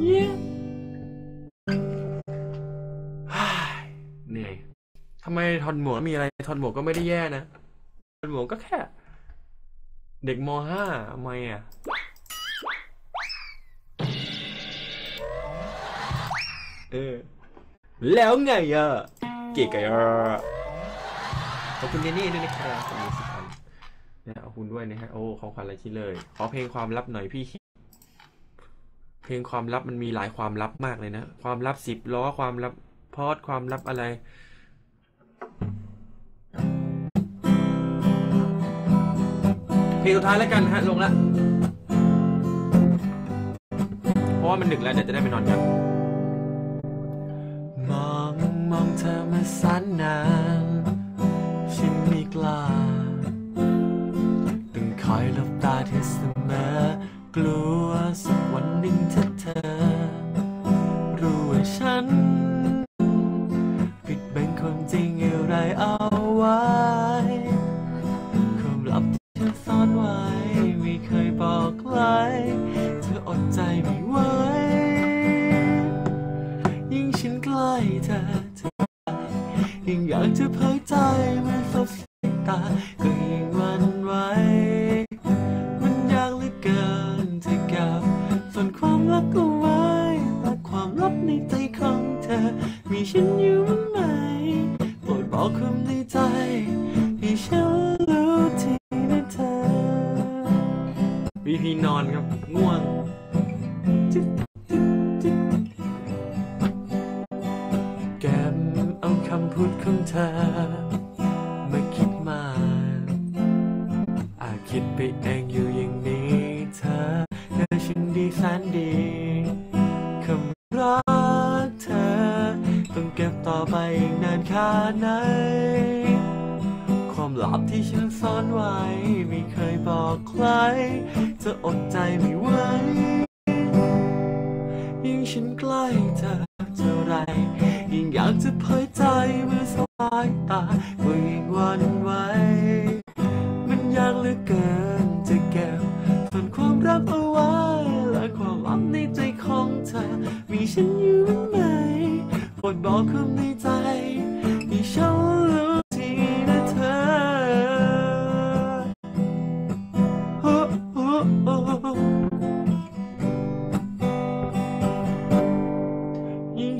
เย้ฮ่เหนื่อยทำไมทอนหมวกมีอะไรทอนหมวกก็ไม่ได้แย่นะทอนหมวกก็แค่ เด็กมห้าทำไมอะเออแล้วไงอะเก๋ไก่อะขอบคุณเนเน่ด้วยนะครับขอบคุณสิพันนะขอบคุณด้วยนะฮะโอ้ของขวัญอะไรชิ้นเลย ขอเพลงความลับหน่อยพี่ เพลงความลับมันมีหลายความลับมากเลยนะ ความลับสิบล้อความลับพอดความลับอะไรเพลงสุดท้ายแล้วกันฮะลงละเพราะว่ามันดึกแล้วเดี๋ยวจะได้ไปนอนกันมองมองเธอมาสันนานฉันไม่กล้าต้องคอยหลบตาเธอเสมอกลัวากจะเผยใจมื่อสบสายตาก็ยิ่งวันไหวมันยากเหลือเกินที่เกับส่วนความรักเอาไว้และความลับในใจของเธอ มีฉันอยู่ไหมโปรดบอกความในใจให้ฉันรู้ทีนะเธอวีพีนอนครับง่วงจิ๊บำพูดของเธอมาคิดมาอาจคิดไปเองอยู่อย่างนี้เธอเธอฉันดีแสนดีคำรักเธอ ต้องเก็บต่อไปอีกนานแค่ไหน ความลับที่ฉันซ่อนไว้ ไม่เคยบอกใคร จะอดใจไม่ไหวยิ่งฉันใกล้เธอเท่าไร ยิ่งอยากจะเผยใจเมื่อสายตาก็ยิ่งวันไหวมันยากเหลือเกินจะเก็บทนความรักเอาไว้และความลับในใจของเธอ มีฉันอยู่ไหมโปรดบอกคำในใจ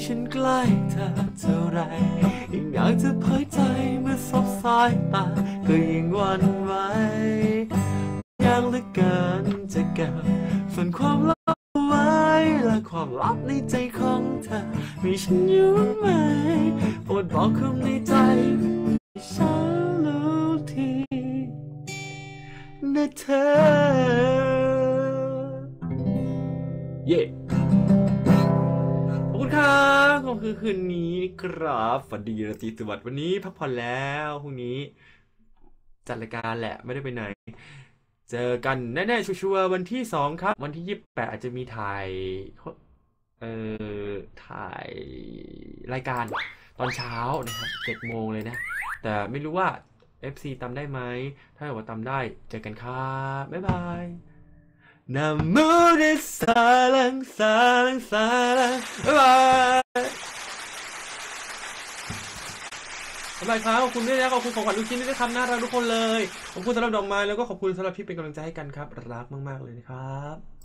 ฉันใกล้เธอเท่าไรยิ่งอยากจะเผยใจเมื่อสบสายตา ก็ยิ่งวันไหวยากเหลือเกินจะเก็บส่วนความลับไว้ และความลับในใจของเธอ มีฉันอยู่ไหมโปรดบอกความในใจให้ฉันรู้ทีนะเธอ เย่ขอบคุณครับ ขอบคุณคืนนี้ครับฝันดีราตรีสวัสดิ์วันนี้พักผ่อนแล้วพรุ่งนี้ จัดรายการแหละไม่ได้ไปไหน เจอกันแน่ๆชัวร์ๆวันที่สองครับ วันที่ยี่สิบแปดอาจจะมีถ่ายเอ่อถ่ายรายการตอนเช้านะครับเจ็ดโมงเลยนะ แต่ไม่รู้ว่า FC ตามได้ไหม ถ้าเกิดว่าตามได้ เจอกันครับ บ๊ายบาย Namuda salang salang salang บ๊ายบายายบายครับขอบคุณด้วยนะขอบคุณของขวัญลูกชิ้นด้วยนะครับน่ารักทุกคนเลยขอบคุณสำหรับดอกไม้แล้วก็ขอบคุณสำหรับที่เป็นกำลังใจให้กันครับ รักมาก ๆ เลยนะครับ